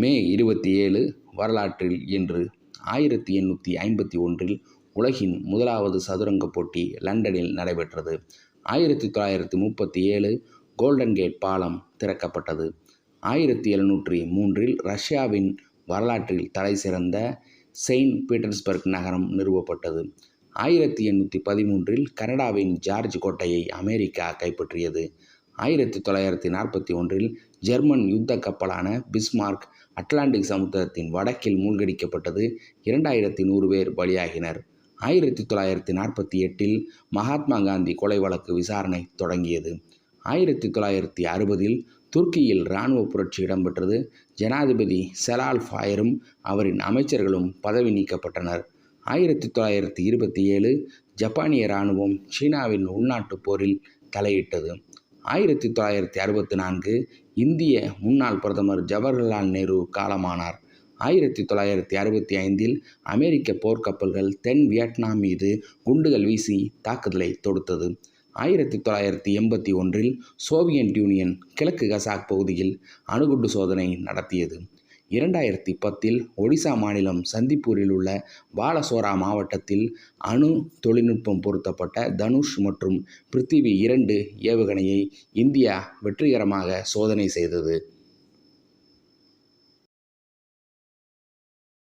மே இருபத்தி ஏழு வரலாற்றில் இன்று ஆயிரத்தி எண்ணூற்றி ஐம்பத்தி ஒன்றில் உலகின் முதலாவது சதுரங்க போட்டி லண்டனில் நடைபெற்றது. ஆயிரத்தி தொள்ளாயிரத்தி முப்பத்தி ஏழு கோல்டன் கேட் பாலம் திறக்கப்பட்டது. ஆயிரத்தி எழுநூற்றி மூன்றில் ரஷ்யாவின் வரலாற்றில் தலை சிறந்த செயின்ட் பீட்டர்ஸ்பர்க் நகரம் நிறுவப்பட்டது. ஆயிரத்தி எண்ணூற்றி பதிமூன்றில் கனடாவின் ஜார்ஜ் கோட்டையை அமெரிக்கா கைப்பற்றியது. ஆயிரத்தி தொள்ளாயிரத்தி நாற்பத்தி ஒன்றில் ஜெர்மன் யுத்த கப்பலான பிஸ்மார்க் அட்லாண்டிக் சமுத்திரத்தின் வடக்கில் மூழ்கடிக்கப்பட்டது. இரண்டாயிரத்தி நூறு பேர் பலியாகினர். ஆயிரத்தி தொள்ளாயிரத்தி நாற்பத்தி எட்டில் மகாத்மா காந்தி கொலை வழக்கு விசாரணை தொடங்கியது. ஆயிரத்தி தொள்ளாயிரத்தி அறுபதில் துருக்கியில் இராணுவ புரட்சி இடம்பெற்றது. ஜனாதிபதி செலால் ஃபாயரும் அவரின் அமைச்சர்களும் பதவி நீக்கப்பட்டனர். ஆயிரத்தி தொள்ளாயிரத்தி இருபத்தி ஏழு ஜப்பானிய இராணுவம் சீனாவின் உள்நாட்டுப் போரில் தலையிட்டது. ஆயிரத்தி தொள்ளாயிரத்தி அறுபத்தி நான்கு இந்திய முன்னாள் பிரதமர் ஜவஹர்லால் நேரு காலமானார். ஆயிரத்தி தொள்ளாயிரத்தி அறுபத்தி ஐந்தில் அமெரிக்க போர்க்கப்பல்கள் தென் வியட்நாம் மீது குண்டுகள் வீசி தாக்குதலை தொடுத்தது. ஆயிரத்தி தொள்ளாயிரத்தி எண்பத்தி ஒன்றில் சோவியத் யூனியன் கிழக்கு கசாக் பகுதியில் அணுகுண்டு சோதனை நடத்தியது. இரண்டாயிரத்தி பத்தில் ஒடிசா மாநிலம் சந்திப்பூரில் உள்ள பாலசோரா மாவட்டத்தில் அணு தொழில்நுட்பம் பொருத்தப்பட்ட தனுஷ் மற்றும் பிருத்திவி இரண்டு ஏவுகணையை இந்தியா வெற்றிகரமாக சோதனை செய்தது.